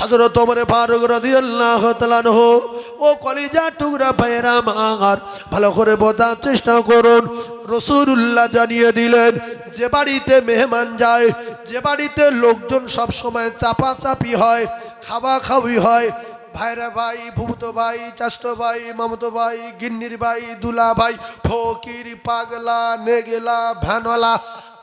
হজরত ওমরে ফারুক রাদিয়াল্লাহু তাআলা ও কলিজা টুকরা ভাইয়েরা আমার ভালো করে বোঝার চেষ্টা করুন। রসুল্লাহ জানিয়ে দিলেন, যে বাড়িতে মেহমান যায়, যে বাড়িতে লোকজন সব সময় চাপাচাপি হয়, খাওয়া খাওয়ি হয়, ভাইরা ভাই, ভূত ভাই চাস্ত ভাই, মামতো ভাই, গিন্নির ভাই, দুলা ভাই, ফকির, পাগলা, নেগেলা ভ্যানলা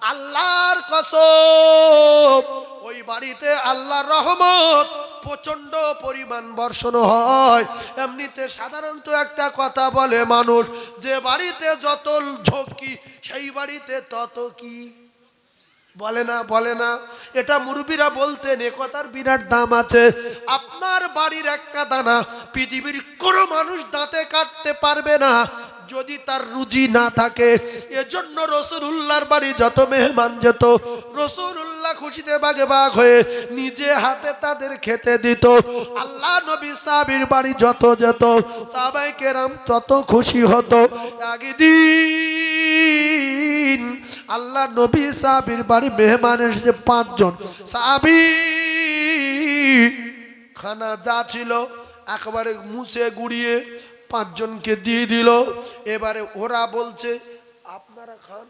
আল্লাহর কসম, ওই বাড়িতে আল্লাহর রহমত প্রচণ্ড পরিমাণ বর্ষণ হয়। এমনিতে সাধারণত একটা কথা বলে মানুষ, যে বাড়িতে যত ঝক্কি, সেই বাড়িতে তত কি? বলে না বলে না। এটা মুরব্বীরা বলতেন, এ কথার বিরাট দাম আছে। আপনার বাড়ির একটা দানা, পৃথিবীর কোনো মানুষ দাঁতে কাটতে পারবে না। যদি তার রুজি না থাকে, এজন্য রসুল্লাহর বাড়ি যত মেহমান যেত রসুল্লাহ খুশিতে বাগে বাগ হয়ে নিজে হাতে তাদের খেতে দিত। আল্লাহ নবী সাবির বাড়ি যত যেত সাবাই কেরাম তত খুশি হতো। একদিন আল্লাহ নবী সাবির বাড়ি মেহমান এসেছে পাঁচজন। সাবি খানা যা ছিল একবারে মুছে গুড়িয়ে পাঁচজনকে দিয়ে দিল। এবারে ওরা বলছে আপনারা খান।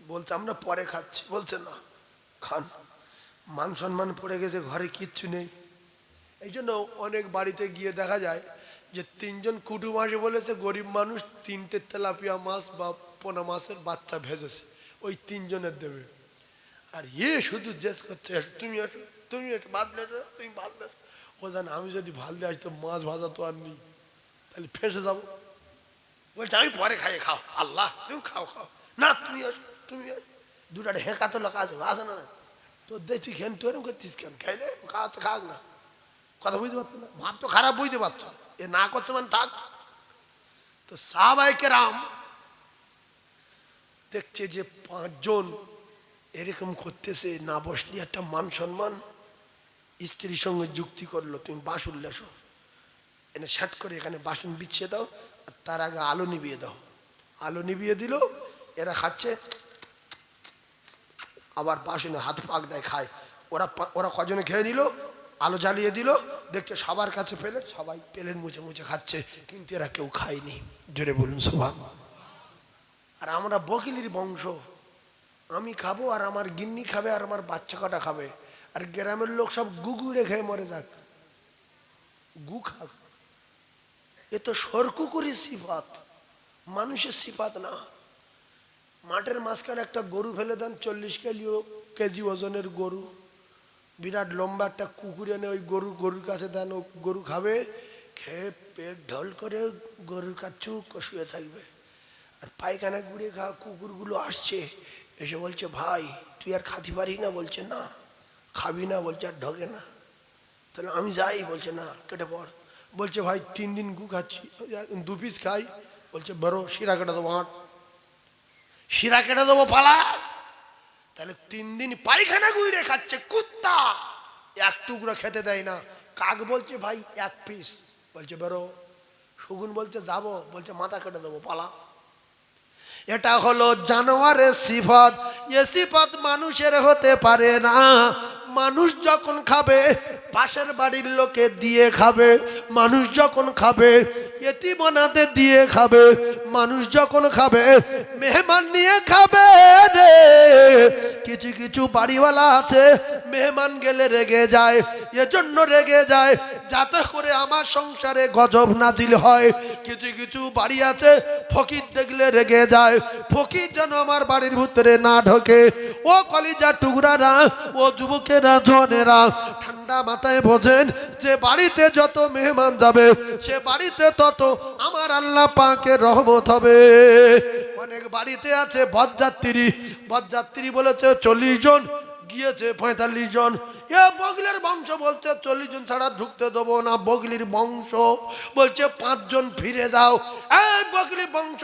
বলছে আমরা পরে খাচ্ছি। বলছে না খান। মান সম্মান পড়ে গেছে ঘরে কিচ্ছু নেই। এই জন্য অনেক বাড়িতে গিয়ে দেখা যায় যে তিনজন কুটুম আসে বলেছে গরিব মানুষ তিনটে তেলাপিয়া মাছ বা পোনা মাছের বাচ্চা ভেজেছে ওই তিনজনের দেবে। আর ইয়ে শুধু জেস করছে তুমি আসো তুমি এসো, তুমি এসো।" ও জানে, আমি যদি ভালতে আসি তো মাছ ভাজা তো আর নেই। তাহলে ফেসে যাব। বলছে, আমি পরে খাই খাও। আল্লাহ, তুমি খাও খাও। না, তুমি আসো তুমি আসো। দুটা হেঁকা তো লোক আছে, আসে না। তো তুই খেন তুই এরকম করতিস কেন? খাইলে খাওয়াচ্ছে খাক না। কথা বুঝতে পারছ না? ভাব তো খারাপ, বুঝতে পারছ। এ না করছ মানে থাক। তো সাহবাইকে রাম দেখছে যে পাঁচজন এরকম করতেছে, না বসলে একটা মান সম্মান। স্ত্রীর সঙ্গে যুক্তি করল, তুমি বাসুন লেসো। এনে শাট করে এখানে বাসন বিছিয়ে দাও, আর তার আগে আলো নিভিয়ে দাও। আলো নিভিয়ে দিল, এরা খাচ্ছে, আবার বাসনে হাত পাক দেয়, খায়। ওরা ওরা কজনে খেয়ে নিল, আলো জ্বালিয়ে দিল, দেখছে সবার কাছে প্লেট সবাই প্লেট মুছে মুছে খাচ্ছে, কিন্তু এরা কেউ খায়নি। জোরে বলুন সবাই আর আমরা বকিলির বংশ। আমি খাব আর আমার গিন্নি খাবে আর আমার বাচ্চা কটা খাবে? আর গ্রামের লোক সব গুগুড়ে খেয়ে মরে যাক। গু খাক। এ তো সরকুকুরি সিফাত। মানুষের সিফাত না। মাঠের মাঝখানে একটা গরু ফেলে দেন, চল্লিশ কেজি কেজি ওজনের গরু। বিরাট লম্বা একটা কুকুর এনে ওই গরু, গরুর কাছে দেন, ও গরু খাবে, খেয়ে পেট ঢল করে গরুর কাছে শুয়ে থাকবে। আর পায়খানা গুড়ে খা কুকুরগুলো আসছে, এসে বলছে, ভাই, তুই আর খাতি পারি না? বলছে, না। খাবি না বলছে, আর ঢোকে না। তাহলে আমি যাই, বলছে, না, কেটে পড়। বলছে, ভাই, তিন দিন গু খাচ্ছি, দু পিস খাই। বলছে বড় শিরা কেটে দেবো হাঁট শিরা কেটে দেবো পালা? তাহলে তিন দিন পায়খানা গুইড়ে খাচ্ছে কুত্তা। এক টুকরো খেতে দেয় না। কাক বলছে, ভাই, এক পিস বলছে, বেরো। শগুন বলছে, যাব। বলছে, মাথা কেটে দেবো, পালা। এটা হলো জানোয়ারের সিফত। এ সিফত মানুষের হতে পারে না। মানুষ যখন খাবে পাশের বাড়ির লোকে দিয়ে খাবে, মানুষ যখন খাবে এতিমনাতে দিয়ে খাবে, মানুষ যখন খাবে, মেহমান নিয়ে খাবে রে। কিছু কিছু বাড়িওয়ালা আছে, মেহমান গেলে রেগে যায়, এজন্য রেগে যায়, যাতে করে আমার সংসারে গজব নাজিল হয়। কিছু কিছু বাড়ি আছে, ফকির দেখলে রেগে যায়, ফকির যেন আমার বাড়ির ভিতরে না ঢোকে। ও কলিজা টুকরারা, ও যুবকেরা জনেরা ঠান্ডা মাথায় বোঝেন, যে বাড়িতে যত মেহমান যাবে, সে বাড়িতে তত আমার আল্লাহ পাকে রহমত হবে। অনেক বাড়িতে আছে বরযাত্রী বরযাত্রী বলেছে চল্লিশ জন গিয়েছে পঁয়তাল্লিশ জন। এ বগলির বংশ বলছে, চল্লিশ জন ছাড়া ঢুকতে দেবো না। বগলির বংশ বলছে পাঁচজন ফিরে যাও। এই বগলি বংশ,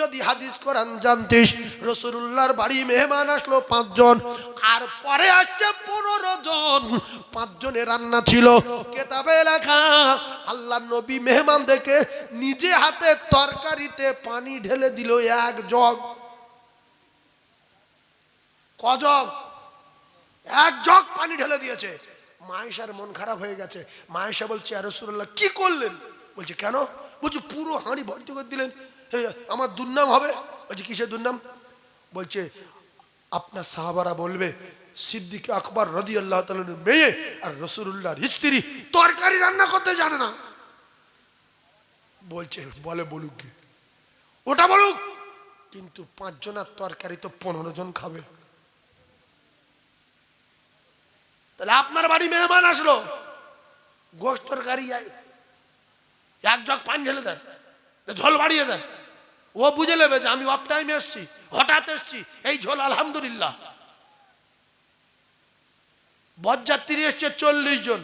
যদি হাদিস কোরআন জানতিস রসুল্লাহর বাড়ি মেহমান আসলো পাঁচজন আর পরে আসছে পনেরো জন। পাঁচজনের রান্না ছিল, কেতাবে লেখা, আল্লাহ নবী মেহমান দেখে নিজে হাতে তরকারিতে পানি ঢেলে দিল এক জগ কজগ এক জগ পানি ঢেলে দিয়েছে। মায়েশার মন খারাপ হয়ে গেছে। মায়েশা বলছে রসুল্লাহ কি করলেন? বলছে, কেন? বলছে, পুরো হাঁড়ি ভর্তি করে দিলেন। আমার দুর্নাম হবে? বলছে, কিসের দুর্নাম? বলছে, আপনার সাহাবারা বলবে, সিদ্দিক আকবর রদি আল্লাহ মেয়ে আর রসুল্লাহর স্ত্রী তরকারি রান্না করতে জানে না। বলছে, বলে বলুক। ওটা বলুক? কিন্তু পাঁচজনের তরকারি তো পনেরো জন খাবে। তাহলে আপনার বাড়ি মেহমান আসলো। গোশ তরকারি, এক জগ পানি ঢেলে দেন, ঝোল বাড়িয়ে দেন। ও বুঝে নেবে যে আমি অফ টাইমে এসছি, হঠাৎ এসছি, এই ঝোল আলহামদুলিল্লাহ। বরযাত্রী এসছে চল্লিশ জন।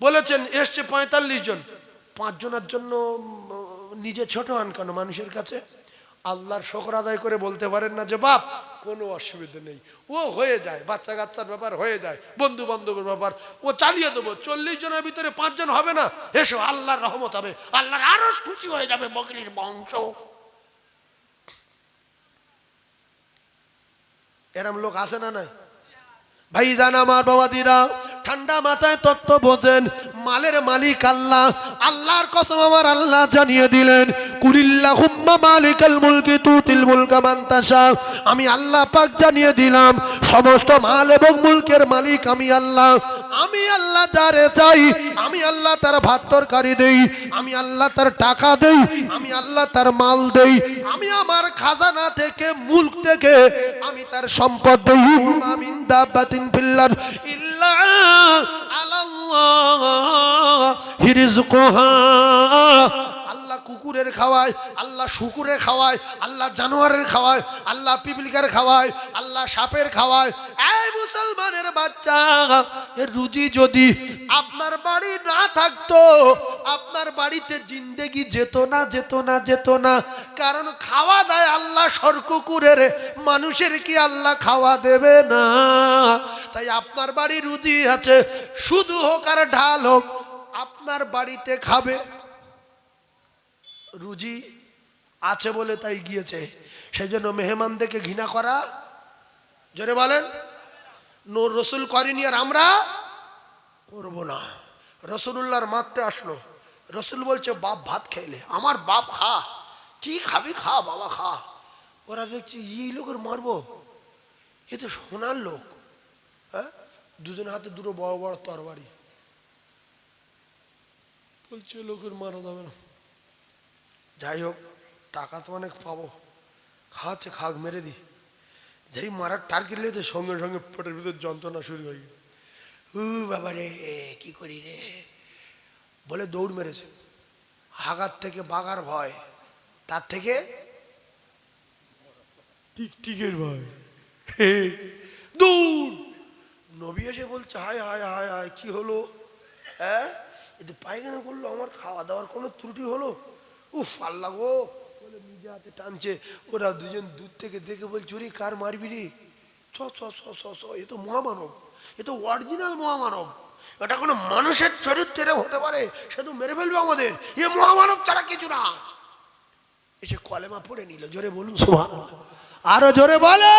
বলেছেন, এসছে পঁয়তাল্লিশ জন। পাঁচজনের জন্য নিজে ছোট হন কেন মানুষের কাছে? আল্লাহর শকর আদায় করে বলতে পারেন না যে, বাপ, কোনো অসুবিধা নেই। ও হয়ে যায় বাচ্চা কাচ্চার ব্যাপার হয়ে যায় বন্ধু বান্ধবের ব্যাপার। ও চালিয়ে দেবো, চল্লিশ জনের ভিতরে পাঁচজন হবে না? এসো, আল্লাহর রহমত হবে, আল্লাহর আরও খুশি হয়ে যাবে বকরির বংশ। এরম লোক আসে না নাই? ভাই জান আমার বাবাদিরা, ঠান্ডা মাথায় তত্ত্ব বোঝেন, মালের মালিক আল্লাহ, আল্লাহর কসম আমার আল্লাহ জানিয়ে দিলেন কুলিল্লাহ হুম্মা মালিকাল মুলকি তুতিল মুলকা মান তাশা। আমি আল্লাহ পাক জানিয়ে দিলাম, সমস্ত মাল এবং মুলকের মালিক আমি আল্লাহ। আমি আল্লাহ যারে চাই, আমি আল্লাহ তার ভাত তরকারি দেই, আমি আল্লাহ তার টাকা দেই, আমি আল্লাহ তার মাল দেই, আমি আমার খাজানা থেকে, মুলক থেকে, আমি তার সম্পদ দেই। আমিন, দাবাতিন ফিল্লার ইল্লা আলাল্লাহ হিরিজকুহা কুকুরের খাওয়ায়, আল্লাহ শুকুরের খাওয়ায়, আল্লাহ জানোয়ারের খাওয়ায়, আল্লাহ পিপলিকার খাওয়ায়, আল্লাহ সাপের খাওয়ায়। এই মুসলমানের বাচ্চা, এর রুজি যদি আপনার বাড়ি না থাকতো, আপনার বাড়িতে জিন্দেগি যেত না যেত না যেত না। কারণ খাওয়া দেয় আল্লাহ সর কুকুরের মানুষের কি আল্লাহ খাওয়া দেবে না? তাই আপনার বাড়ি রুজি আছে, শুধু হোক আর ঢাল হোক, আপনার বাড়িতে খাবে। রুজি আছে বলে তাই গিয়েছে। সেই জন্য মেহমানদেরকে ঘৃণা করা, জোরে বলেন, নোর রসুল করেনি আর আমরা করব না। রসুল্লাহর মারতে আসলো। রসুল বলছে, বাপ ভাত খেলে, আমার বাপ খা, কি খাবি খা, বাবা খা। ওরা দেখছি, এই লোকের মারবো? এ তো সোনার লোক হ্যাঁ? দুজনের হাতে দুটো বড় বড় তরবারি। বলছে, লোকের মারা যাবে না। যাই হোক, টাকা তো অনেক পাবো। খাচ্ছে খাক, মেরে দি যেই মারার টার্গেট লেগেছে সঙ্গে সঙ্গে পেটের ভিতর যন্ত্রণা শুরু হয়ে গেছে উ বাবা রে, কি করি রে? বলে দৌড় মেরেছে। হাগার থেকে বাগার ভয়, তার থেকে টিকটিকের ভয়। দৌড়! নবী এসে বলছে, হায় হায় হায় হায়, কি হলো? হ্যাঁ? এতে পায়খানা করল, আমার খাওয়া দাওয়ার কোনো ত্রুটি হলো? উফ, আল্লাহ গো। বলে নিজে হাতে টানছে। ওরা দুজন দূর থেকে দেখে বলছে, ওরে, কার মারবি রে? ছ ছ ছ ছ ছ, এ তো মহামানব। এ তো অরিজিনাল মহামানব। এটা কোনো মানুষের চরিত্রের হতে পারে? সে তো মেরে ফেলবে আমাদের। এ মহামানব ছাড়া কিছু না। এসে কলেমা পড়ে নিল। জোরে বলুন সোহান আরও জোরে বলে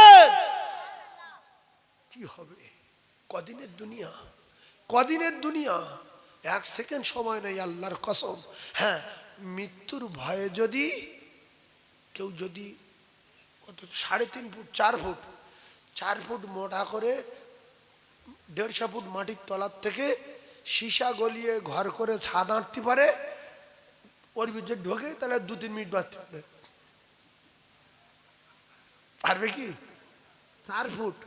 কি হবে? কদিনের দুনিয়া? কদিনের দুনিয়া? এক সেকেন্ড সময় নেই, আল্লাহর কসম। হ্যাঁ মৃত্যুর ভয়ে যদি কেউ যদি কত সাড়ে তিন ফুট, চার ফুট চার ফুট মোটা করে দেড়শো ফুট মাটির তলার থেকে সীসা গলিয়ে ঘর করে ছাদ আঁটতে পারে, ওর ভিতরে ঢোকে, তাহলে দু তিন মিনিট বাঁচতে পারে পারবে কি? চার ফুট।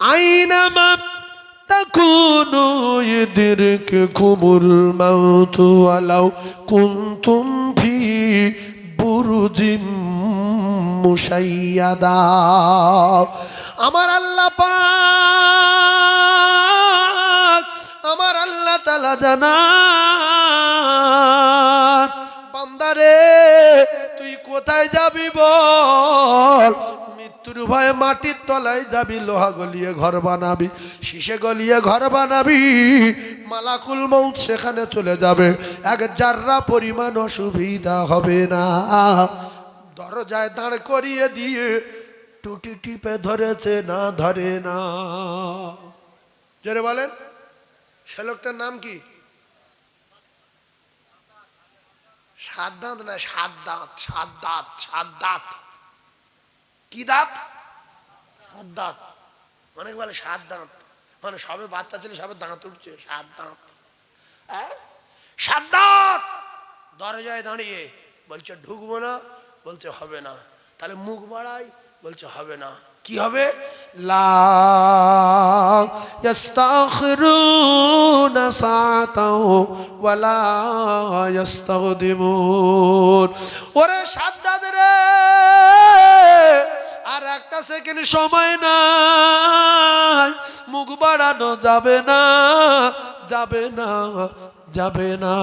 আইনামা تكونوا يدرككم الموت ولو كنتم في برج مشيدا আমার আল্লাহ পাক আমার আল্লাহ তালা জানা বান্দারে তুই কোথায় যাবি বল ভয়ে মাটির তলায় যাবি, লোহা গলিয়ে ঘর বানাবি, শীষে গলিয়ে ঘর বানাবি, মালাকুল মৌত সেখানে চলে যাবে। এক জাররা পরিমাণ অসুবিধা হবে না। দরজায় দাঁড় করিয়ে দিয়ে টুটি টিপে ধরেছে, না ধরে না। জোরে বলেন, সে লোকটার নাম কি? সাত দাঁত না সাত দাঁত সাত দাঁত সাত দাঁত। কি দাঁত? সাত দাঁত। অনেক বলে সাত দাঁত। মানে সবে বাচ্চা ছেলে সবে দাঁত উঠছে, সাত দাঁত। হ্যাঁ? সাত দাঁত! দরজায় দাঁড়িয়ে বলছে, ঢুকবো না। বলছে, হবে না। তাহলে মুখ বাড়াই, বলছে, হবে না। কি হবে? ওরে সাদ্দাদ রে! একটা সেকেন্ড সময় না মুখ বাড়ানো যাবে না যাবে না যাবে না।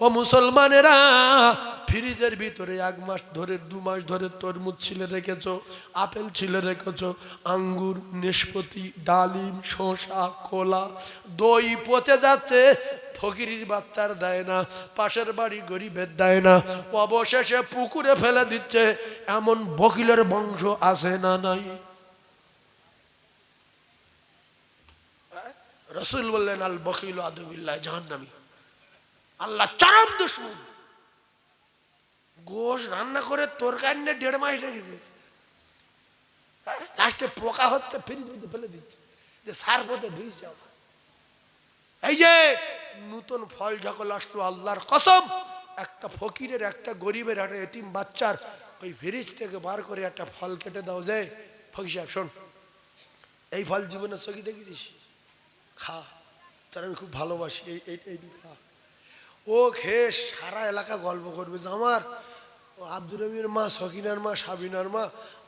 ও মুসলমানেরা ফ্রিজের ভিতরে এক মাস ধরে, দু মাস ধরে তরমুজ ছিলে রেখেছ, আপেল ছিলে রেখেছ, আঙ্গুর নেশপতি ডালিম, শসা, কলা, দই পচে যাচ্ছে, ফকিরির বাচ্চার দেয় না, পাশের বাড়ি গরিবের দেয় না, অবশেষে পুকুরে ফেলে দিচ্ছে, এমন বকিলের বংশ আছে না নাই? রসুল বললেন, আল বকিল আদবিল্লাহ জাহান্নামি। আল্লাহ চরম দুশ্মন। গোশ রান্না করে তরকারি নিয়ে দেড় মাস রেখে দিয়েছে লাস্টে পোকা হচ্ছে ফিরি ফেলে দিচ্ছে। যে সার পথে ভিজ এই যে নতুন ফল যখন আসলো, আল্লাহর কসম, একটা ফকিরের, একটা গরিবের, একটা এতিম বাচ্চার ওই ফ্রিজ থেকে বার করে একটা ফল কেটে দাও যে। ফকির সাহেব, শোন, এই ফল জীবনে চোখে দেখেছিস? খা, তার আমি খুব ভালোবাসি এই খা। ও খেয়ে সারা এলাকা গল্প করবে যে, আমার আব্দুর রবির মা, সকিনার মা, সাবিনার মা,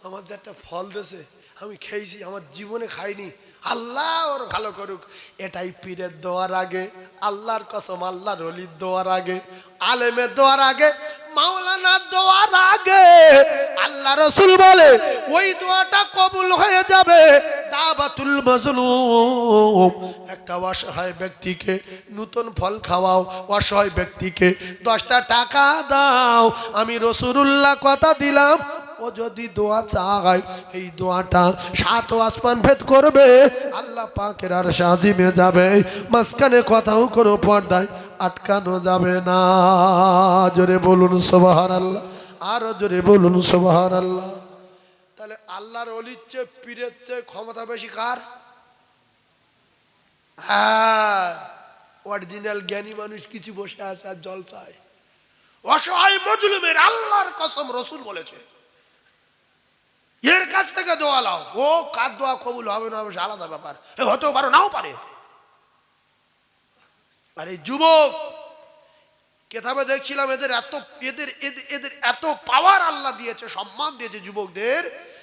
আমার যে একটা ফল দেছে আমি খেয়েছি, আমার জীবনে খাইনি। আল্লাহ ওর ভালো করুক। এটাই পীরের দোয়ার আগে, আল্লাহর কসম, আল্লাহর অলির দোয়ার আগে, আলেমের দোয়ার আগে, মাওলানার দোয়ার আগে। আল্লাহ রসুল বলে, ওই দোয়াটা কবুল হয়ে যাবে। দাবাতুল মাজলুম। একটা অসহায় ব্যক্তিকে নতুন ফল খাওয়াও, অসহায় ব্যক্তিকে দশটা টাকা দাও। আমি রসুরুল্লাহ কথা দিলাম, ও যদি দোয়া চায়, এই দোয়াটা সাত আসমান ভেদ করবে, আল্লাহ পাকের আর সাজিমে যাবে, মাঝখানে কথাও কোনো পর্দায় আটকানো যাবে না। জোরে বলুন সোবাহার আল্লাহ আরও জোরে বলুন সোবাহার আল্লাহ আল্লাহর অলির চেয়ে পীরের চেয়ে ক্ষমতা বেশি কার? হ্যাঁ অরিজিনাল জ্ঞানী মানুষ কিছু বসে আছে আর জল চায়। অসহায় মজলুমের আল্লাহর কসম রসুল বলেছে। এর কাছ থেকে দোয়া লাও ও, কার দোয়া কবুল হবে না আলাদা ব্যাপার। হতেও পারো, নাও পারে। আর, যুবক, কেতাবে দেখছিলাম এদের এত, এদের, এদের- এদের এত পাওয়ার আল্লাহ দিয়েছে, সম্মান দিয়েছে যুবকদের।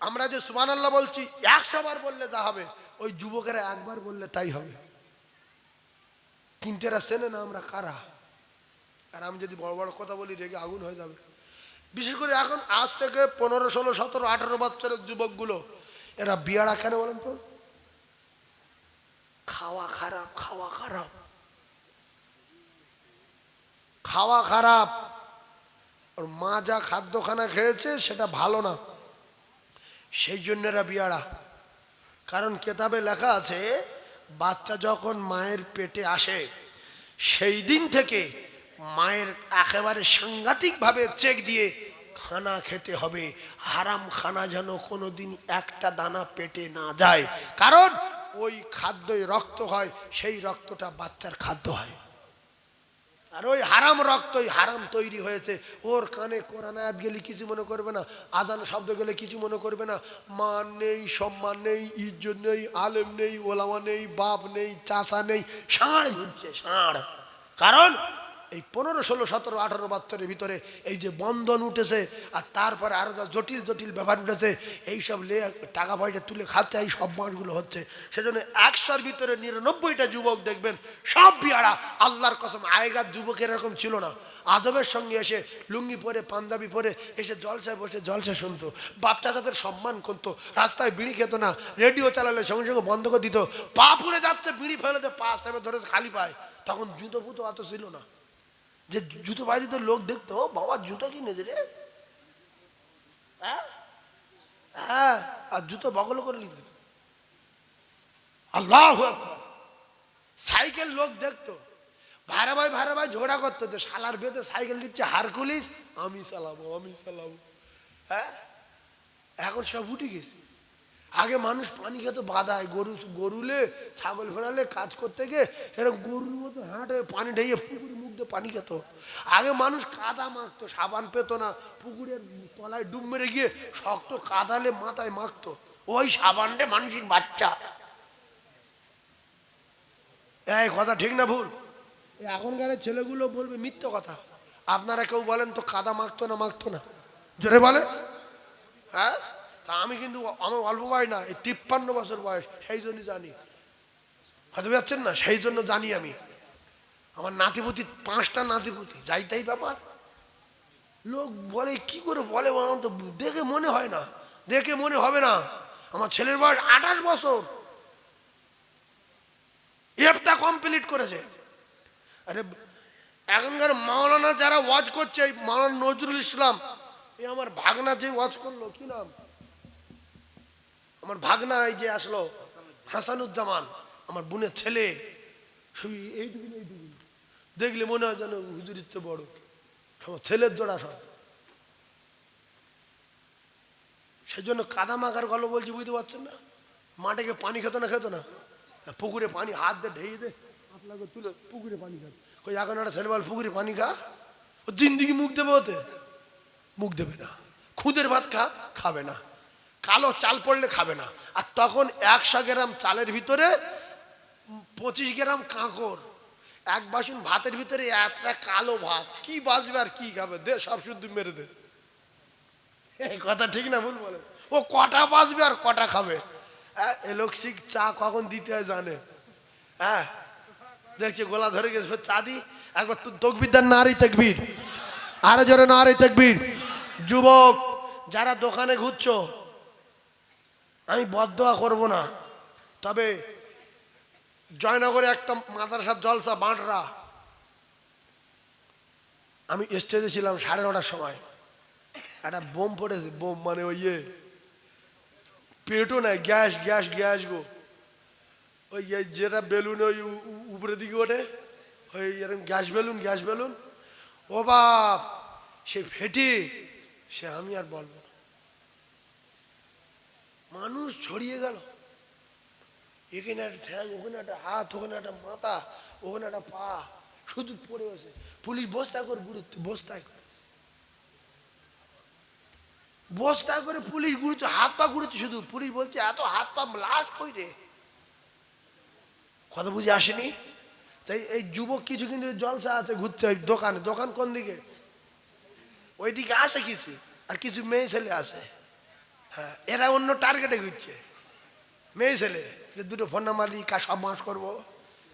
আমরা যে সুমান আল্লাহ বলছি, একশো বার বললে যা হবে, ওই যুবকেরা একবার বললে তাই হবে। কিন্তু চেনে না আমরা কারা। আর আমি যদি বড় বড় কথা বলি, রেগে আগুন হয়ে যাবে। বিশেষ করে এখন আজ থেকে পনেরো, ষোলো, সতেরো, আঠারো বছরের যুবকগুলো, এরা বিয়ারা কেন বলেন তো? খাওয়া খারাপ খাওয়া খারাপ। খাওয়া খারাপ। ওর মা যা খাদ্যখানা খেয়েছে, সেটা ভালো না। সেই জন্য এরা বিয়ারা কারণ কেতাবে লেখা আছে, বাচ্চা যখন মায়ের পেটে আসে, সেই দিন থেকে মায়ের একেবারে সাংঘাতিকভাবে চেক দিয়ে খানা খেতে হবে। হারাম খানা যেন কোনো দিন একটা দানা পেটে না যায়। কারণ ওই খাদ্যই রক্ত হয়, সেই রক্তটা বাচ্চার খাদ্য হয়। আর ওই হারাম রক্ত, ওই হারাম তৈরি হয়েছে। ওর কানে কোরআন আয়াত গেলে কিছু মনে করবে না, আজান শব্দ গেলে কিছু মনে করবে না। মান নেই, সম্মান নেই, ইজ্জত নেই, আলেম নেই, ওলামা নেই, বাপ নেই, চাচা নেই, ষাঁড় ঘুরছে ষাঁড়। কারণ এই পনেরো, ষোলো, সতেরো, আঠারো বছরের ভিতরে এই যে বন্ধন উঠেছে, আর তারপরে আরও যা জটিল জটিল ব্যাপার উঠেছে, এইসব লে টাকা পয়সা তুলে খাচ্ছে, এই সব মাসগুলো হচ্ছে। সেজন্য একশোর ভিতরে নিরানব্বইটা যুবক দেখবেন, সব বিয়ারা আল্লাহর কসম, আগেকার যুবকের এরকম ছিল না। আদবের সঙ্গে এসে লুঙ্গি পরে, পাঞ্জাবি পরে, এসে জলসায় বসে জলসা শুনতো, বাচ্চা তাদের সম্মান করতো, রাস্তায় বিড়ি খেত না, রেডিও চালালে সঙ্গে সঙ্গে বন্ধ করে দিত, পা পুড়ে যাচ্ছে, বিড়ি ফেলে পা সেবে ধরে খালি পায়। তখন জুতো ফুতো অত ছিল না। যে জুতো পায়ে দিতে লোক দেখতো, "ও বাবা, জুতো কিনেছে রে হ্যাঁ? হ্যাঁ আর জুতো বগল করে নিত। আল্লাহ সাইকেল লোক দেখতো। ভাড়া ভাই ভাড়া ভাই ঝগড়া করতো যে, শালার বেতে সাইকেল দিচ্ছে হারকুলিস আমি চালাবো আমি চালাবো হ্যাঁ? এখন সব উঠে গেছে। আগে মানুষ পানি খেত বাধায় গরু গরুলে ছাগল ফেরালে কাজ করতে গিয়ে এরকম গরুর মতো হাঁটে পানি ঢেয়ে পুকুরের মুখ দিয়ে পানি খেত। আগে মানুষ কাদা মাখতো সাবান পেতো না পুকুরের তলায় ডুব মেরে গিয়ে শক্ত কাদালে মাথায় মাখতো। ওই সাবানটা মানুষের বাচ্চা। এই কথা ঠিক না ভুল? এখনকার ছেলেগুলো বলবে মিথ্য কথা। আপনারা কেউ বলেন তো কাদা মাখতো না মাখতো না? জোরে বলে হ্যাঁ? তা আমি কিন্তু আমার অল্প বয়স না, এই তিপ্পান্ন বছর বয়স, সেই জন্যই জানি। হয়তো যাচ্ছেন না? সেই জন্য জানি আমি। আমার নাতিপুতি, পাঁচটা নাতিপুতি, যাই তাই ব্যাপার লোক বলে, কি করে বলে আমার তো? দেখে মনে হয় না। দেখে মনে হবে না। আমার ছেলের বয়স আঠাশ বছর। এফটা কমপ্লিট করেছে। আরে, এখনকার মাওলানা যারা ওয়াজ করছে মাওলানা নজরুল ইসলাম এই আমার ভাগনা যে ওয়াজ করল, কি নাম? আমার ভাগনা এই যে আসলো, হাসানুজ্জামান, আমার বোনের ছেলে। দেখলে মনে হয় যেন হুজুর ইচ্ছে বড়। আমার ছেলের জোড়া সব। সেই জন্য কাদা মাখার গল্প বলছি, বুঝতে পারছেন না? গিয়ে পানি খেত না খেত না? পুকুরে পানি, হাত দিয়ে ঢেয়ে দে। করে তুলে পুকুরে পানি খাবে কই, এখন একটা ছেলে বল, পুকুরে পানি খা। ও দিন দিকে মুখ দেবে ওতে? মুখ দেবে না। খুদের ভাত খা, খাবে না। কালো চাল পড়লে খাবে না। আর তখন একশো গ্রাম চালের ভিতরে পঁচিশ গ্রাম কাঁকর, এক বাসন ভাতের ভিতরে একটা কালো ভাত। কি বাঁচবে আর কি খাবে? দে, সব শুদ্ধ মেরে দে। কথা ঠিক না, ভুল বলে। ও কটা বাঁচবে আর কটা খাবে? হ্যাঁ এ লোক শিখ চা কখন দিতে হয় জানে? হ্যাঁ দেখছি গোলা ধরে গেছে চা দি। একবার তুই তকবির নারী তকবির। আরও জোরে নারী তকবির। যুবক, যারা দোকানে ঘুরছো আমি বদয়া করব না। তবে জয়নগরে একটা মাদ্রাসার জলসা, বাঁটরা। আমি স্টেজে ছিলাম সাড়ে নটার সময়। একটা বোম পড়েছে, বোম মানে ওই ইয়ে। পেটও নাই, গ্যাস গ্যাস গ্যাস গো। ওই যেটা বেলুন ওই উ- উ- উপরের দিকে ওঠে, ওই এরকম গ্যাস বেলুন গ্যাস বেলুন। ও বাপ, সে ফেটে, সে আমি আর বলব। মানুষ ছড়িয়ে গেল। এখানে একটা ঠ্যাং, ওখানে একটা হাত, ওখানে একটা মাথা, ওখানে একটা পা, শুধু পড়ে আছে পুলিশ বস্তা করে গুরুত্ব, বস্তায় করে। বস্তা করে পুলিশ গুরুত্ব, হাত পা গুরুত্ব শুধু। পুলিশ বলছে, এত হাত পা লাশ কই রে? কথা বুঝে আসেনি? তাই এই যুবক কিছু কিন্তু জলসা আছে ঘুরছে ওই দোকানে। দোকান কোন দিকে? ওইদিকে আসে কিছু, আর কিছু মেয়ে ছেলে আসে হ্যাঁ এরা অন্য টার্গেটে ঘুরছে। মেয়ে ছেলে, যে দুটো ফোন কার সব মাস করব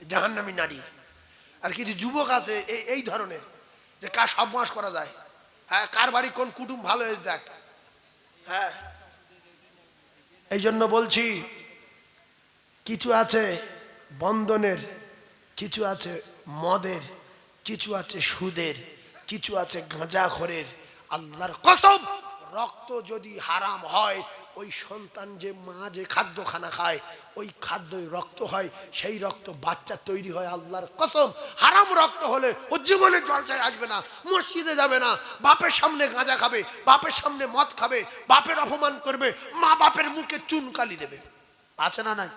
জাহান্নামি নারী। আর কিছু যুবক আছে এই এই ধরনের, যে কার সব মাস করা যায়। হ্যাঁ কার বাড়ি কোন কুটুম ভালো হয়েছে দেখ। হ্যাঁ এই জন্য বলছি, কিছু আছে বন্ধনের, কিছু আছে মদের, কিছু আছে সুদের, কিছু আছে গাঁজাখরের। আল্লাহর কসম! রক্ত যদি হারাম হয়, ওই সন্তান যে মা যে খাদ্য খানা খায়, ওই খাদ্যই রক্ত হয়, সেই রক্ত বাচ্চা তৈরি হয় আল্লাহর কসম। হারাম রক্ত হলে ও জীবনে জলসায় আসবে না, মসজিদে যাবে না, বাপের সামনে গাঁজা খাবে, বাপের সামনে মদ খাবে, বাপের অপমান করবে, মা বাপের মুখে চুনকালি দেবে। আছে না নাই?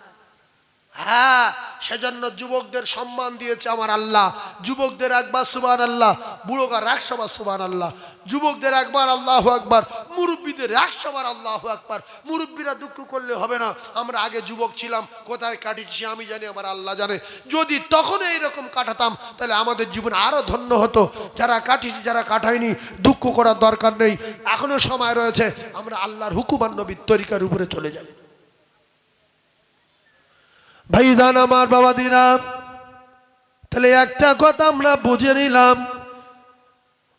হ্যাঁ সেজন্য যুবকদের সম্মান দিয়েছে আমার আল্লাহ। যুবকদের একবার সুবান আল্লাহ বুড়োকার একশো বার সুবান আল্লাহ যুবকদের একবার আল্লাহ একবার মুরব্বীদের একশো বার আল্লাহ একবার মুরব্বীরা দুঃখ করলে হবে না। আমরা আগে যুবক ছিলাম, কোথায় কাটিয়েছি আমি জানি, আমার আল্লাহ জানে। যদি তখন এইরকম কাটাতাম, তাহলে আমাদের জীবন আরও ধন্য হতো। যারা কাটিয়েছি, যারা কাটায়নি, দুঃখ করার দরকার নেই। এখনও সময় রয়েছে, আমরা আল্লাহর হুকুমান নবীর তরিকার উপরে চলে যাই ভাইজান আমার বাবা দিলাম। তাহলে একটা কথা আমরা বুঝে নিলাম,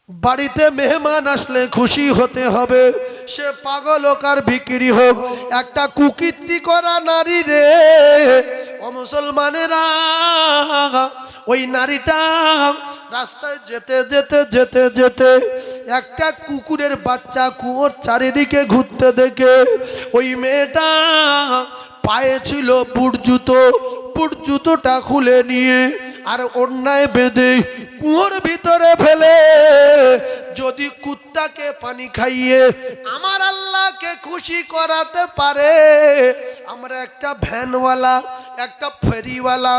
বাড়িতে মেহমান আসলে খুশি হতে হবে। সে পাগল হোক আর বিক্রি হোক, একটা কুকীর্তি করা নারী রে। ও মুসলমানেরা, ওই নারীটা রাস্তায় যেতে যেতে যেতে যেতে একটা কুকুরের বাচ্চা কুয়োর চারিদিকে ঘুরতে দেখে ওই মেয়েটা পায়ে ছিল বুট জুতো বুট জুতোটা খুলে নিয়ে আর অন্যায় বেঁধে কুয়োর ভিতরে ফেলে। যদি কুত্তাকে পানি খাইয়ে আমার আল্লাহকে খুশি করাতে পারে, আমরা একটা ভ্যানওয়ালা, একটা ফেরিওয়ালা,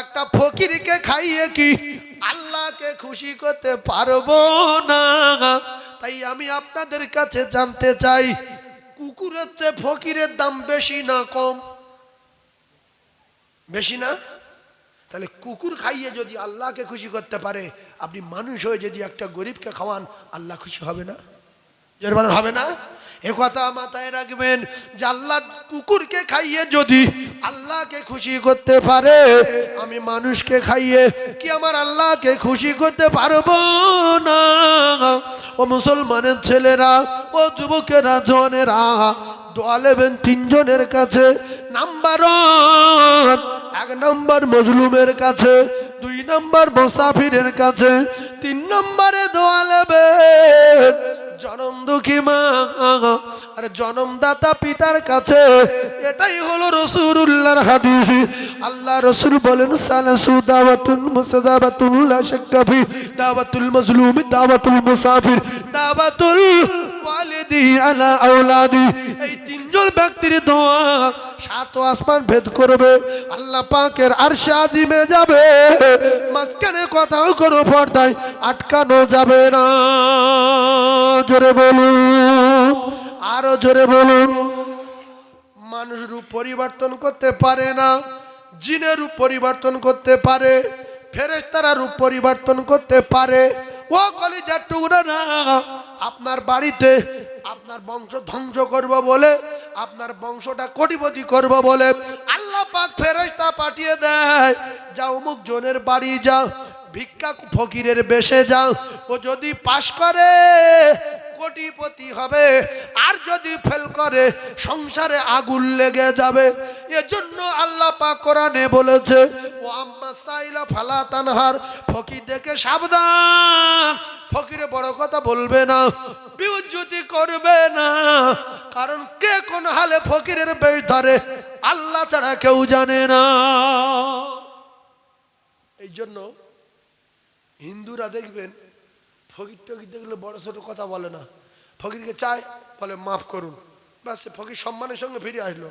একটা ফকিরকে খাইয়ে কি আল্লাহকে খুশি করতে পারব না? তাই আমি আপনাদের কাছে জানতে চাই, কুকুরের চেয়ে ফকিরের দাম বেশি না কম? বেশি না? তাহলে কুকুর খাইয়ে যদি আল্লাহকে খুশি করতে পারে, আপনি মানুষ হয়ে যদি একটা গরিবকে খাওয়ান, আল্লাহ খুশি হবে না? জোর বলেন হবে না? এ কথা মাথায় রাখবেন আল্লাহ কুকুরকে খাইয়ে যদি আল্লাহকে খুশি করতে পারে, আমি মানুষকে খাইয়ে কি আমার আল্লাহকে খুশি করতে পারব না? ও মুসলমানের ছেলেরা, ও যুবকেরা, জনেরা দোয়া নেবেন তিনজনের কাছে নাম্বার এক নম্বর মজলুমের কাছে, দুই নম্বর মুসাফিরের কাছে, তিন নম্বরে দোয়া নেবেন জনম দুঃখী মা। আর জনমদাতা পিতার কাছে এটাই হলো রসুল্লাহর হাদিস। আল্লাহ রসুল বলেন, সালাসু দাওয়াতুল মুসাদাবাতুল লা শাক্কা ফি দাওয়াতুল মাজলুম, দাওয়াতুল মুসাফির, দাওয়াতুল তিনজন ব্যক্তির সাত আসমান ভেদ করবে। যাবে। মাঝখানে কথাও কোনো পর্দায় আটকানো যাবে না। জোরে বলুন, আরও জোরে বলুন। মানুষ রূপ পরিবর্তন করতে পারে না, জিনের রূপ পরিবর্তন করতে পারে, ফেরেশতারা রূপ পরিবর্তন করতে পারে। ও কলিজার টুকরা না আপনার বাড়িতে আপনার বংশ ধ্বংস করব বলে, আপনার বংশটা কোটিপতি করব বলে, আল্লাহ পাক ফেরেস্তা পাঠিয়ে দেয় যা অমুক জনের বাড়ি যাও, ভিক্ষা ফকিরের বেশে যাও, ও যদি পাশ করে কোটিপতি হবে। আর যদি ফেল করে, সংসারে আগুন লেগে যাবে। এজন্য আল্লাহ পাক কোরআনে বলেছে, ও আম্মা সাইলা ফালা তানহার। ফকির দেখে সাবধান। ফকিরে বড় কথা বলবে না বিউজ্জুতি করবে না। কারণ কে কোন হালে ফকিরের বেশ ধরে, আল্লাহ ছাড়া কেউ জানে না। এই জন্য হিন্দুরা দেখবেন ফকির টকির দেখলে বড় ছোট কথা বলে না। ফকিরকে চায়, বলে, মাফ করুন। ব্যাস ফকির সম্মানের সঙ্গে ফিরে আসলো।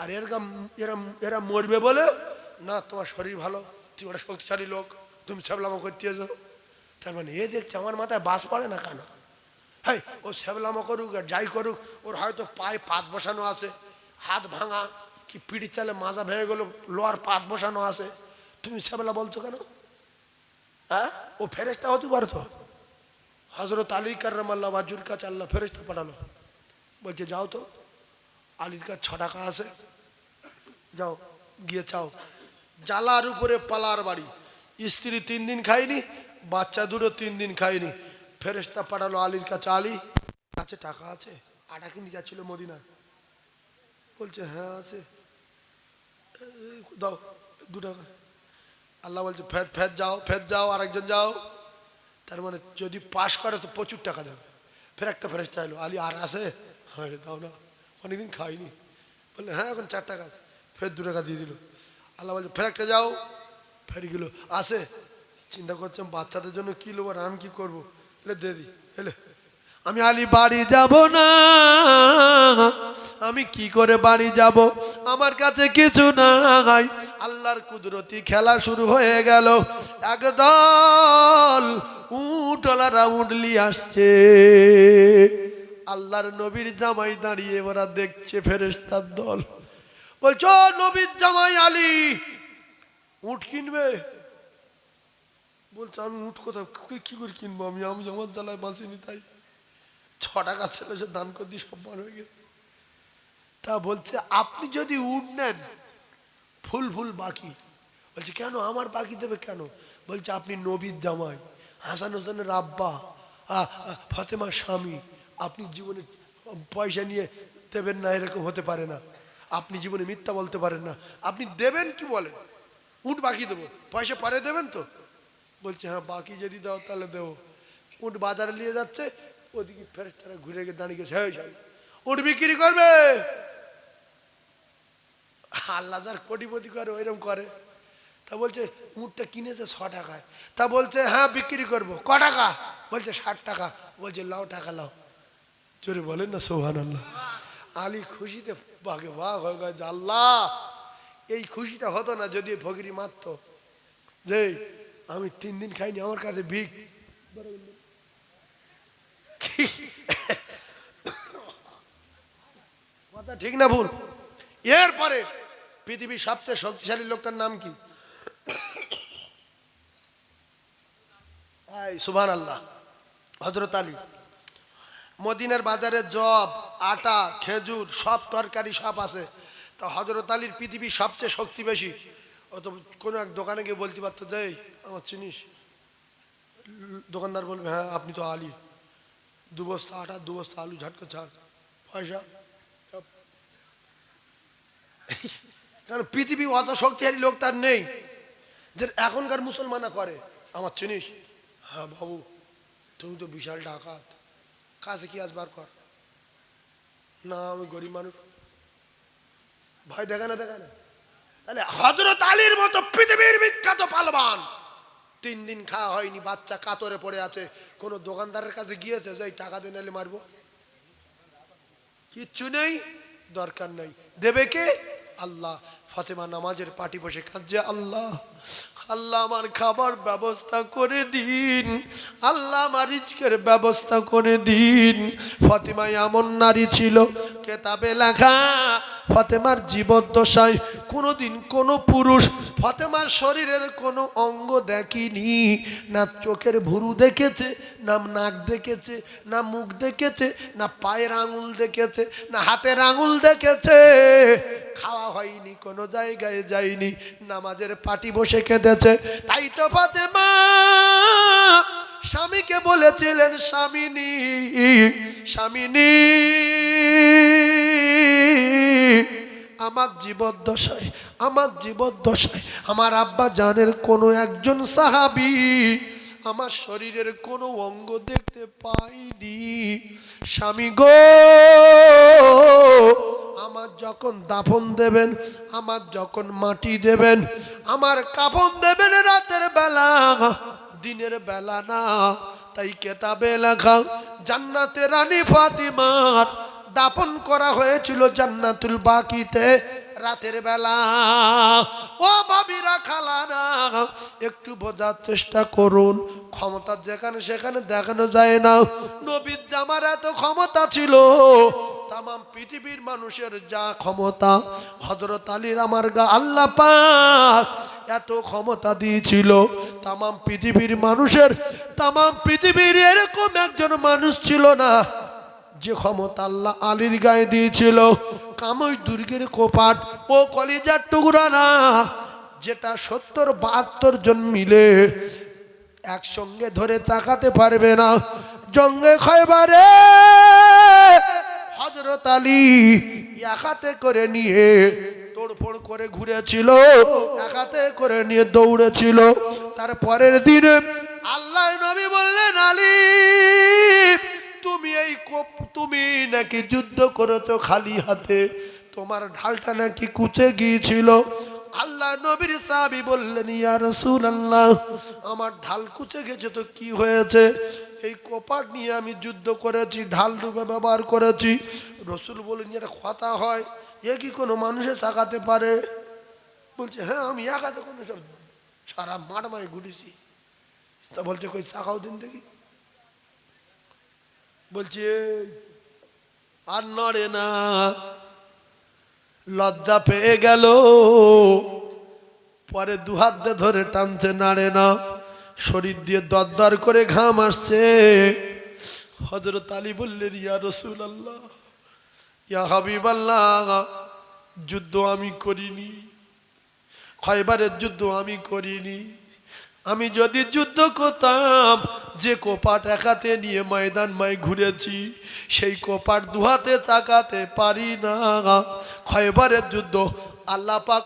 আর এরকম এরা এরা মরবে বলে, না, তোমার শরীর ভালো তুই ওটা শক্তিশালী লোক, তুমি ছ্যাবলামো করতে এসো। তার মানে এ দেখছে, আমার মাথায় বাস পড়ে না কেন? হ্যাঁ ও ছ্যাবলামো করুক আর যাই করুক, ওর হয়তো পায়ে পাত বসানো আছে, হাত ভাঙা, কি পিঠি চালে মাজা ভেঙে গেলো লোয়ার পাত বসানো আছে। তুমি ছ্যাবলা বলছো কেন? হ্যাঁ? ও ফেরেস্তা হতে পারতো? হজরত আলী কার্রামাল্লাহ বাজুর কাছে আল্লাহ ফেরেস্তা পাঠালো। বলছে, যাও তো, আলীর কাছে ছ টাকা আছে। যাও, গিয়ে চাও। জ্বালার উপরে পালার বাড়ি। স্ত্রী তিন দিন খায়নি, বাচ্চা দুটো তিন দিন খায়নি। ফেরেস্তা পাঠালো আলীর কাছে, আলী কাছে টাকা আছে? আটা কিনে যাচ্ছিল মদিনা বলছে হ্যাঁ আছে। দাও, দু টাকা। আল্লাহ বলছে, ফের ফের যাও ফের যাও, আরেকজন যাও। তার মানে যদি পাশ করে তো প্রচুর টাকা দেবে। ফের একটা ফেরেস চাইলো আলী, আর আছে? হ্যাঁ দাও না। অনেকদিন খাইনি। বললে হ্যাঁ এখন চার টাকা আছে। ফের দু টাকা দিয়ে দিল। আল্লাহ বলছে, ফের একটা যাও। ফের গেল আসে চিন্তা করছেন বাচ্চাদের জন্য কি নেব আর আমি কি করব? এলে দিয়ে দিই এলে, আমি আলী, বাড়ি যাব না। আমি কি করে বাড়ি যাব? আমার কাছে কিছু নাই। আল্লাহর কুদরতি খেলা শুরু হয়ে গেল। একদল উঠলারা উঠলি আসছে। আল্লাহর নবীর জামাই দাঁড়িয়ে ওরা দেখছে ফেরেস্তার দল। বলছো নবীর জামাই আলী উঠ কিনবে? বলছে, আমি উঠ কোথাও কি- করে কিনবো আমি? আমি আমার জ্বালায় বাঁচিনি তাই। ছ টাকা ছেলে সে দান করে দিয়ে বার হয়ে গেছে। তা বলছে, আপনি যদি উঠ নেন, ফুল ফুল বাকি। বলছে, কেন? আমার বাকি দেবে কেন? বলছে, আপনি নবীর জামাই। হাসান হোসেনের আব্বা ফাতেমার স্বামী, আপনি জীবনে পয়সা নিয়ে দেবেন না, এরকম হতে পারে না। আপনি জীবনে মিথ্যা বলতে পারেন না। আপনি দেবেন কি বলেন? উঠ বাকি দেবো। পয়সা পরে দেবেন তো? বলছে হ্যাঁ বাকি যদি দাও তাহলে দেবো। উঠ বাজারে নিয়ে যাচ্ছে, ওদিকে ফের তারা ঘুরে গিয়ে দাঁড়িয়ে গেছে হ্যাঁ উঠ বিক্রি করবে? আল্লাহ কোটিপতি করে, ওইরকম করে। তা বলছে, উঁটটা কিনেছে ছ টাকায়। তা বলছে হ্যাঁ বিক্রি করব। ক টাকা? বলছে, ষাট টাকা। বলছে, লাও টাকা, লাও। জোরে বলেন না সোহান আল্লাহ আলী খুশিতে বাঘে বাঘ হয়ে গেছে, আল্লাহ! এই খুশিটা হতো না যদি ফকিরি মারত। যে, আমি তিন দিন খাইনি, আমার কাছে ভিক। কথা ঠিক না ভুল। এরপরে পৃথিবীর সবচেয়ে শক্তিশালী লোকটার নাম কি? সুভান আল্লাহ হজরত আলী, মদিনার বাজারে জব, আটা, খেজুর, সব তরকারি, সব আছে। তা হজরত আলীর পৃথিবীর সবচেয়ে শক্তি বেশি। ও তো কোনো এক দোকানে গিয়ে বলতে পারতো যে আমার চিনিস? দোকানদার বলবে হ্যাঁ আপনি তো আলী। দু বস্তা আটা, দু বস্তা আলু, ঝটকা ছাড় পয়সা কারণ পৃথিবী অত শক্তিশালী লোক তার নেই। যে এখনকার মুসলমানা করে, আমার চিনিস? হ্যাঁ বাবু, তুমি তো বিশাল ডাকাত কাছে কি আসবার কর? না, আমি গরিব মানুষ। ভাই, দেখে না দেখে না। তাহলে হজরত আলীর মতো পৃথিবীর বিখ্যাত পালবান। তিন দিন খাওয়া হয়নি, বাচ্চা কাতরে পড়ে আছে। কোন দোকানদারের কাছে গিয়েছে যে টাকা দিয়ে নাহলে মারবো? কিচ্ছু নেই, দরকার নেই। দেবে কে? আল্লাহ। ফতেমা নামাজের পাটি বসে কাঁদছে, আল্লাহ আল্লাহ আমার খাবার ব্যবস্থা করে দিন, আল্লাহ আমার ব্যবস্থা করে দিন। ফতেমা এমন নারী ছিল, কেতাবে লেখা, ফতেমার জীবদ্দশায় কোনোদিন কোনো পুরুষ ফতেমার শরীরের কোনো অঙ্গ দেখিনি, না চোখের ভুরু দেখেছে, না নাক দেখেছে, না মুখ দেখেছে, না পায়ের আঙুল দেখেছে, না হাতের আঙুল দেখেছে। খাওয়া হয়নি, কোনো জায়গায় যায়নি, নামাজের পাটি বসে কেঁদেছে। তাই তো ফাতেমা স্বামীকে বলেছিলেন স্বামিনী স্বামিনী আমার জীবদ্দশায় আমার জীবদ্দশায়, আমার আব্বা জানের কোনো একজন সাহাবি আমার শরীরের কোনো অঙ্গ দেখতে পাইনি। স্বামী গো, আমার যখন দাফন দেবেন, আমার যখন মাটি দেবেন, আমার কাফন দেবেন রাতের বেলা, দিনের বেলা না, তাই কেতাবে লেখা জান্নাতে রানী ফাতিমার দাপন করা হয়েছিল জান্নাতুল বাকিতে। রাতের বেলা। ও ভাবিরা খালানা একটু বোঝার চেষ্টা করুন। ক্ষমতা যেখানে সেখানে দেখানো যায় না। নবীর জামার এত ক্ষমতা ছিল তাম পৃথিবীর মানুষের যা ক্ষমতা। হজরত আলীর আমার গা আল্লাহ পাক এত ক্ষমতা দিয়েছিল। তাম পৃথিবীর মানুষের তাম পৃথিবীর এরকম একজন মানুষ ছিল না। যে ক্ষমতা আল্লাহ আলীর গায়ে দিয়েছিল। কামই দুর্গের কোপাট, ও কলিজার টুকরা না যেটা সত্তর, বাহাত্তর জন মিলে একসঙ্গে ধরে চাকাতে পারবে না। জঙ্গে খয়বারে হজরত আলী একাতে করে নিয়ে তোড়ফোড় করে ঘুরেছিল, একাতে করে নিয়ে দৌড়েছিল। তার পরের দিনে আল্লাহ নবী বললেন, আলী তুমি এই কোপ, তুমি নাকি যুদ্ধ করেছ খালি হাতে? তোমার ঢালটা নাকি কুচে গিয়েছিল? আল্লাহ নবীর সাহাবি বললেন, ইয়া রসুল আল্লাহ আমার ঢাল কুচে গেছে তো কি হয়েছে? এই কোপাট নিয়ে আমি যুদ্ধ করেছি, ঢাল রূপে ব্যবহার করেছি। রসুল বলেন এটা কথা হয়, এ কি কোনো মানুষে চাকাতে পারে? বলছে হ্যাঁ আমি একাতে কোনো সব সারা মাঠ মায় ঘুরেছি। তা বলছে, কই চাকাও দিন দেখি। বলছে, আর নড়ে না। লজ্জা পেয়ে গেল। পরে দুহাত ধরে টানছে, নাড়ে না। শরীর দিয়ে দরদর করে ঘাম আসছে। হজরত আলী বললেন, ইয়া রসুল আল্লাহ ইয়া হাবিব আল্লাহ যুদ্ধ আমি করিনি। খয়বারের যুদ্ধ আমি করিনি। আমি যদি যুদ্ধ করতাম, যে কোপাট একাতে নিয়ে ময়দান মাই ঘুরেছি, সেই কোপাট দুহাতে চাকাতে পারি না। খয়বারের যুদ্ধ, আল্লাহ পাক